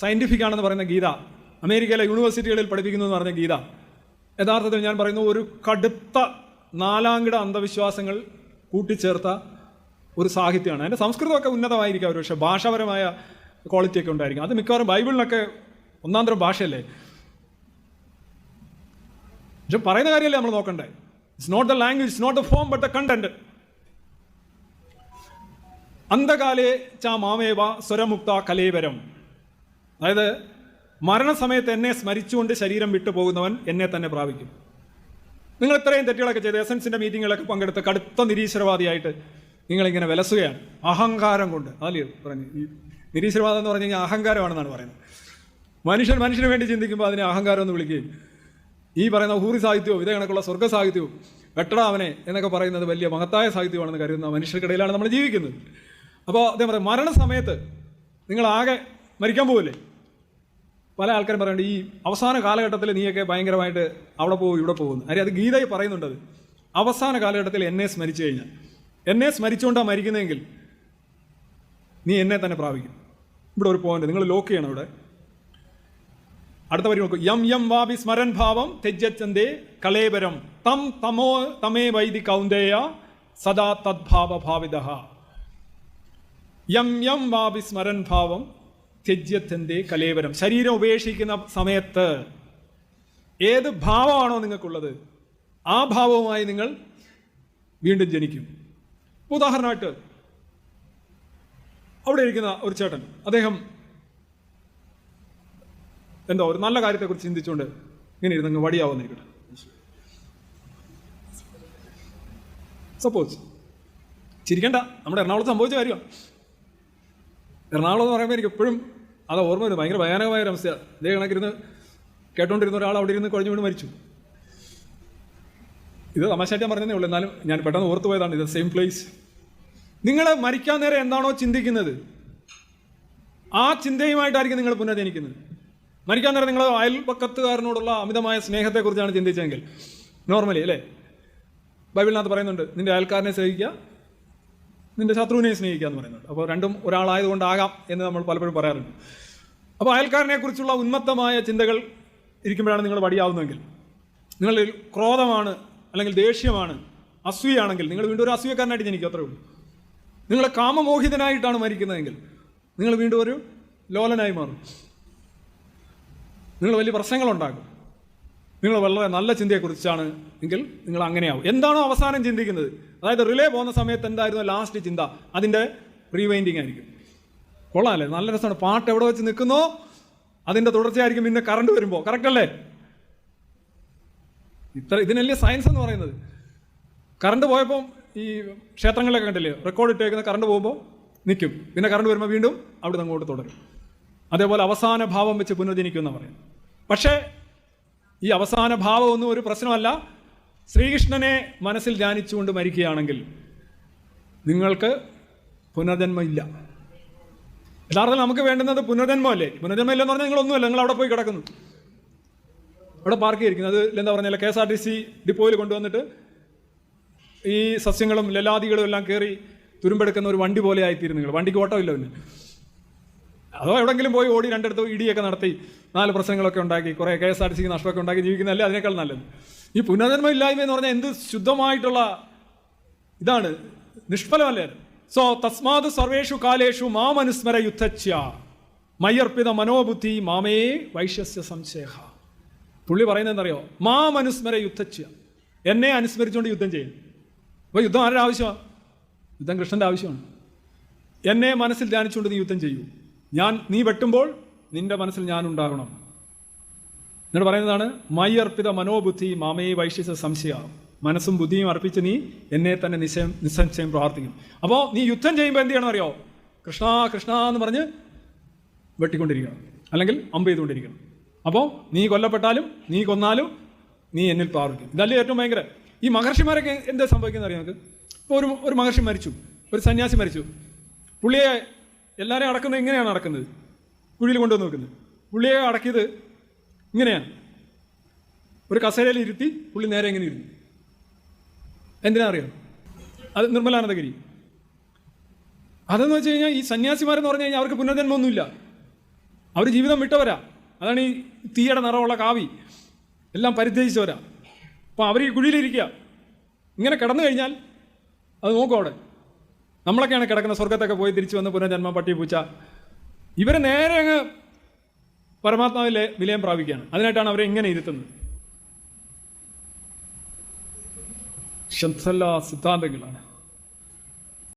Scientific ആണെന്ന് പറയുന്ന ഗീത അമേരിക്കയിലെ യൂണിവേഴ്സിറ്റികളിൽ പഠിപ്പിക്കുന്നു എന്ന് പറഞ്ഞ ഗീത. യഥാർത്ഥത്തിൽ ഞാൻ പറയുന്നു ഒരു കടുത്ത നാലാംകിട അന്ധവിശ്വാസങ്ങൾ കൂട്ടിച്ചേർത്ത ഒരു സാഹിത്യമാണ്. അതിന്റെ സംസ്കൃതമൊക്കെ ഉന്നതമായിരിക്കും ഒരു പക്ഷേ ഭാഷാപരമായ ക്വാളിറ്റി ഒക്കെ ഉണ്ടായിരിക്കും. അത് മിക്കവാറും ബൈബിളിനൊക്കെ ഒന്നാം തരം ഭാഷയല്ലേ? പക്ഷെ പറയുന്ന കാര്യമല്ലേ നമ്മൾ നോക്കണ്ടേ? It's not the language it's not the form but the content അന്ധകാലേ ച മാമേവ സ്വരമുക്ത കലേവരം. അതായത് മരണസമയത്ത് എന്നെ സ്മരിച്ചുകൊണ്ട് ശരീരം വിട്ടുപോകുന്നവൻ എന്നെ തന്നെ പ്രാപിക്കും. നിങ്ങൾ ഇത്രയും തെറ്റുകളൊക്കെ ചെയ്ത് എസൻസിന്റെ മീറ്റിങ്ങിലൊക്കെ പങ്കെടുത്ത് കടുത്ത നിരീശ്വരവാദിയായിട്ട് നിങ്ങളിങ്ങനെ വിലസുകയാണ്. അഹങ്കാരം കൊണ്ട് അതല്ലേ പറഞ്ഞു? ഈ നിരീശ്വരവാദം എന്ന് പറഞ്ഞു കഴിഞ്ഞാൽ അഹങ്കാരമാണെന്നാണ് പറയുന്നത്. മനുഷ്യൻ മനുഷ്യന് വേണ്ടി ചിന്തിക്കുമ്പോൾ അതിനെ അഹങ്കാരം എന്ന് വിളിക്കുകയും ഈ പറയുന്ന ഹൂറി സാഹിത്യവും ഇതേ കണക്കുള്ള സ്വർഗ സാഹിത്യവും വെട്ടടാവനെ എന്നൊക്കെ പറയുന്നത് വലിയ മഹത്തായ സാഹിത്യമാണെന്ന് കരുതുന്ന മനുഷ്യർക്കിടയിലാണ് നമ്മൾ ജീവിക്കുന്നത്. അപ്പോൾ അദ്ദേഹം പറയും മരണസമയത്ത് നിങ്ങളാകെ മരിക്കാൻ പോവില്ലേ? പല ആൾക്കാരും പറയുന്നുണ്ട് ഈ അവസാന കാലഘട്ടത്തിൽ നീയൊക്കെ ഭയങ്കരമായിട്ട് അവിടെ പോകും ഇവിടെ പോകുന്നു. അരി അത് ഗീതയിൽ പറയുന്നുണ്ടത് അവസാന കാലഘട്ടത്തിൽ എന്നെ സ്മരിച്ചു കഴിഞ്ഞാൽ. എന്നെ സ്മരിച്ചുകൊണ്ടാണ് മരിക്കുന്നതെങ്കിൽ നീ എന്നെ തന്നെ പ്രാപിക്കും. ഇവിടെ ഒരു പോയിന്റ് നിങ്ങൾ ലോക്ക് ചെയ്യണം ഇവിടെ. അടുത്ത വരി നോക്കൂ. യം യം വാപി സ്മരൻ ഭാവം തെജ്ജച്ചന്തേ കളേബരം തം തമോ തമേ വൈദി കൗന്ദേയ സദാ തദ്ഭാവ ഭാവിത യം യം വാപി സ്മരൻ ഭാവം തെജ്യത്തന്തേ കലേവരം. ശരീരം ഉപേക്ഷിക്കുന്ന സമയത്ത് ഏത് ഭാവമാണോ നിങ്ങൾക്കുള്ളത് ആ ഭാവവുമായി നിങ്ങൾ വീണ്ടും ജനിക്കും. ഉദാഹരണമായിട്ട് അവിടെ ഇരിക്കുന്ന ഒരു ചേട്ടൻ അദ്ദേഹം എന്തോ ഒരു നല്ല കാര്യത്തെക്കുറിച്ച് ചിന്തിച്ചുകൊണ്ട് ഇങ്ങനെ ഇരുന്നങ്ങ് വടിയാവുന്നിരിക്കട്ടെ സപ്പോസ് ചിരിക്കണ്ട നമ്മുടെ എറണാകുളത്ത് സംഭവിച്ച കാര്യമാണ് എറണാകുളം എന്ന് പറയുമ്പോൾ എനിക്ക് എപ്പോഴും അത് ഓർമ്മ വരും ഭയങ്കര ഭയാനകമായ ഒരു അവസ്ഥ ഇതേ കണക്കിരുന്ന് കേട്ടോണ്ടിരുന്ന ഒരാൾ അവിടെ ഇരുന്ന് കുഴഞ്ഞു വീണ് മരിച്ചു. ഇത് തമാശയായിട്ട് പറഞ്ഞതേ ഉള്ളൂ. എന്നാലും ഞാൻ പെട്ടെന്ന് ഓർത്തു പോയതാണ്. ഇത് സെയിം പ്ലേസ് നിങ്ങൾ മരിക്കാൻ നേരം എന്താണോ ചിന്തിക്കുന്നത്? ആ ചിന്തയുമായിട്ടായിരിക്കും നിങ്ങൾ പുനർജനിക്കുന്നത് മരിക്കാൻ നേരം നിങ്ങൾ അയൽപക്കത്തുകാരനോടുള്ള അമിതമായ സ്നേഹത്തെക്കുറിച്ചാണ് ചിന്തിച്ചതെങ്കിൽ നോർമലി അല്ലേ? ബൈബിളിനകത്ത് പറയുന്നുണ്ട് നിന്റെ അയൽക്കാരനെ സ്നേഹിക്കുക നിന്റെ ശത്രുവിനെ സ്നേഹിക്കുക എന്ന് പറയുന്നുണ്ട്. അപ്പോൾ രണ്ടും ഒരാളായതുകൊണ്ടാകാം എന്ന് നമ്മൾ പലപ്പോഴും പറയാറുണ്ട്. അപ്പോൾ അയൽക്കാരനെക്കുറിച്ചുള്ള ഉന്മത്തമായ ചിന്തകൾ ഇരിക്കുമ്പോഴാണ് നിങ്ങൾ വടിയാവുന്നതെങ്കിൽ നിങ്ങളിൽ ക്രോധമാണ് അല്ലെങ്കിൽ ദേഷ്യമാണ് അസൂയാണെങ്കിൽ നിങ്ങൾ വീണ്ടും ഒരു അസൂയക്കാരനായിട്ട് ജനിക്കും അത്രേ ഉള്ളൂ. നിങ്ങൾ കാമമോഹിതനായിട്ടാണ് മരിക്കുന്നതെങ്കിൽ നിങ്ങൾ വീണ്ടും ഒരു ലോലനായി മാറും. നിങ്ങൾ വലിയ പ്രശ്നങ്ങളുണ്ടാക്കും. നിങ്ങൾ വളരെ നല്ല ചിന്തയെക്കുറിച്ചാണ് എങ്കിൽ നിങ്ങൾ അങ്ങനെയാവും. എന്താണോ അവസാനം ചിന്തിക്കുന്നത്? അതായത് റിലേ പോകുന്ന സമയത്ത് എന്തായിരുന്നു ലാസ്റ്റ് ചിന്ത? അതിന്റെ റീവൈൻഡിങ് ആയിരിക്കും. കൊള്ളാമല്ലേ നല്ല രസമാണ്. പാട്ട് എവിടെ വെച്ച് നിൽക്കുന്നോ? അതിന്റെ തുടർച്ചയായിരിക്കും പിന്നെ കറണ്ട് വരുമ്പോൾ കറക്റ്റ് അല്ലേ? ഇത്ര ഇതിനല്ലേ സയൻസ് എന്ന് പറയുന്നത്. കറണ്ട് പോയപ്പോൾ ഈ ക്ഷേത്രങ്ങളിലൊക്കെ കണ്ടില്ലേ? റെക്കോർഡ് ഇട്ടേക്കുന്ന കറണ്ട് പോകുമ്പോൾ നിൽക്കും പിന്നെ കറണ്ട് വരുമ്പോൾ വീണ്ടും അവിടെ അങ്ങോട്ട് തുടരും. അതേപോലെ അവസാന ഭാവം വെച്ച് പുനർജനിക്കും എന്ന് പറയും പക്ഷേ ഈ അവസാന ഭാവമൊന്നും ഒരു പ്രശ്നമല്ല. ശ്രീകൃഷ്ണനെ മനസ്സിൽ ധ്യാനിച്ചുകൊണ്ട് മരിക്കുകയാണെങ്കിൽ നിങ്ങൾക്ക് പുനർജന്മം ഇല്ല. യഥാർത്ഥത്തിൽ നമുക്ക് വേണ്ടുന്നത് പുനർജന്മമല്ലേ പുനർജന്മം ഇല്ലെന്ന് പറഞ്ഞാൽ നിങ്ങളൊന്നുമല്ല നിങ്ങൾ അവിടെ പോയി കിടക്കുന്നു. അവിടെ പാർക്ക് ചെയ്തിരിക്കുന്നത് എന്താ പറഞ്ഞാൽ K S R T C ഡിപ്പോയിൽ കൊണ്ടുവന്നിട്ട് ഈ സസ്യങ്ങളും ലലാദികളും എല്ലാം കയറി തുരുമ്പെടുക്കുന്ന ഒരു വണ്ടി പോലെ ആയിത്തീരുന്നു നിങ്ങൾ. വണ്ടിക്ക് ഓട്ടമില്ല പിന്നെ. അതോ എവിടെങ്കിലും പോയി ഓടി രണ്ടിടത്ത് ഇടിയൊക്കെ നടത്തി നാല് പ്രശ്നങ്ങളൊക്കെ ഉണ്ടാക്കി കുറേ കെ എസ് ആർ ടി സിക്ക് നഷ്ടമൊക്കെ ഉണ്ടാക്കി ജീവിക്കുന്നതല്ലേ അതിനേക്കാൾ നല്ലത്? ഈ പുനർജന്മ ഇല്ലായ്മ എന്ന് പറഞ്ഞാൽ എന്ത് ശുദ്ധമായിട്ടുള്ള ഇതാണ്? നിഷ്ഫലമല്ലേ സോ തസ്മാത് സർവേഷു കാലേഷു മാമനുസ്മര യുദ്ധച്യ മയ്യർപ്പിത മനോബുദ്ധി മാമേ വൈശ്യസ്യ സംശേഹ പുള്ളി പറയുന്നത് എന്തറിയോ മാമനുസ്മര യുദ്ധച്യ എന്നെ അനുസ്മരിച്ചുകൊണ്ട് യുദ്ധം ചെയ്യും. അപ്പോൾ യുദ്ധം ആരുടെ ആവശ്യമാണ്? യുദ്ധം കൃഷ്ണന്റെ ആവശ്യമാണ്. എന്നെ മനസ്സിൽ ധ്യാനിച്ചുകൊണ്ട് നീ യുദ്ധം ചെയ്യൂ. ഞാൻ നീ വെട്ടുമ്പോൾ നിന്റെ മനസ്സിൽ ഞാൻ ഉണ്ടാകണം. എന്നിട്ട് പറയുന്നതാണ് മൈ അർപ്പിത മനോബുദ്ധി മാമയെ വൈശ്യസ സംശയ. മനസ്സും ബുദ്ധിയും അർപ്പിച്ച് നീ എന്നെ തന്നെ നിശ്ചയം നിസ്സംശയം പ്രാർത്ഥിക്കും. അപ്പോൾ നീ യുദ്ധം ചെയ്യുമ്പോൾ എന്ത് ചെയ്യണം അറിയോ കൃഷ്ണ കൃഷ്ണ എന്ന് പറഞ്ഞ് വെട്ടിക്കൊണ്ടിരിക്കണം. അല്ലെങ്കിൽ അമ്പ് ചെയ്തുകൊണ്ടിരിക്കണം. അപ്പോൾ നീ കൊല്ലപ്പെട്ടാലും നീ കൊന്നാലും നീ എന്നിൽ പ്രാർത്ഥിക്കും. ഇതല്ലേ ഏറ്റവും ഭയങ്കര. ഈ മഹർഷിമാരൊക്കെ എന്താ സംഭവിക്കുന്നത് അറിയാം നമുക്ക് ഇപ്പോൾ ഒരു ഒരു മഹർഷി മരിച്ചു. ഒരു സന്യാസി മരിച്ചു. പുള്ളിയെ എല്ലാവരെയും അടക്കുന്നത് ഇങ്ങനെയാണ് അടക്കുന്നത് കുഴിയിൽ കൊണ്ടുവന്ന് വെക്കുന്നത്. പുള്ളിയെ അടക്കിയത് ഇങ്ങനെയാണ്. ഒരു കസേരയിൽ ഇരുത്തി പുള്ളി നേരെ ഇങ്ങനെ ഇരുന്നു. എന്തിനാ അറിയാം? അത് നിർമ്മലാനന്ദഗിരി. അതെന്ന് വെച്ച് കഴിഞ്ഞാൽ ഈ സന്യാസിമാരെന്ന് പറഞ്ഞു കഴിഞ്ഞാൽ അവർക്ക് പുനർജന്മൊന്നുമില്ല അവർ ജീവിതം വിട്ടവരാ. അതാണ് ഈ തീയുടെ നിറമുള്ള കാവി. എല്ലാം പരിത്യജിച്ചവരാ. അപ്പോൾ അവർ ഈ കുഴിയിലിരിക്കുക ഇങ്ങനെ കിടന്നു കഴിഞ്ഞാൽ അത് നോക്കും അവിടെ. നമ്മളൊക്കെയാണ് കിടക്കുന്ന സ്വർഗത്തൊക്കെ പോയി തിരിച്ചു വന്ന് പുനർജന്മം പട്ടി പൂച്ച ഇവർ നേരെ അങ്ങ് പരമാത്മാവിലെ വിലയം പ്രാപിക്കുകയാണ്. അതിനായിട്ടാണ് അവരെ ഇങ്ങനെ ഇരുത്തുന്നത്. ശ്രദ്ധല്ല സിദ്ധാന്തങ്ങളാണ്.